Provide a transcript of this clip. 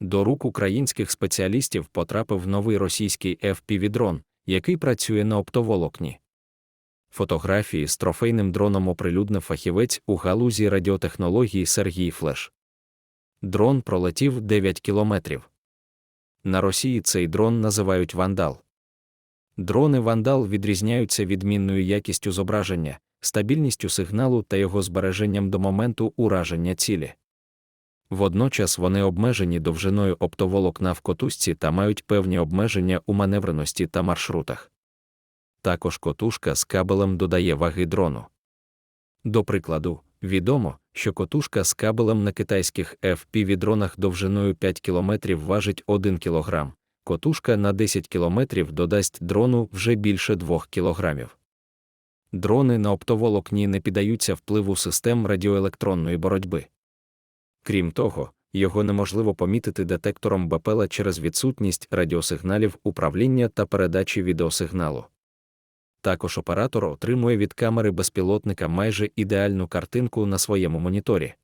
До рук українських спеціалістів потрапив новий російський FPV-дрон, який працює на оптоволокні. Фотографії з трофейним дроном оприлюднив фахівець у галузі радіотехнології Сергій Флеш. Дрон пролетів 9 кілометрів. На Росії цей дрон називають вандал. Дрони вандал відрізняються відмінною якістю зображення, стабільністю сигналу та його збереженням до моменту ураження цілі. Водночас вони обмежені довжиною оптоволокна в котушці та мають певні обмеження у маневреності та маршрутах. Також котушка з кабелем додає ваги дрону. До прикладу, відомо, що котушка з кабелем на китайських FPV-дронах довжиною 5 км важить 1 кг, котушка на 10 км додасть дрону вже більше 2 кг. Дрони на оптоволокні не піддаються впливу систем радіоелектронної боротьби. Крім того, його неможливо помітити детектором БПЛА через відсутність радіосигналів управління та передачі відеосигналу. Також оператор отримує від камери безпілотника майже ідеальну картинку на своєму моніторі.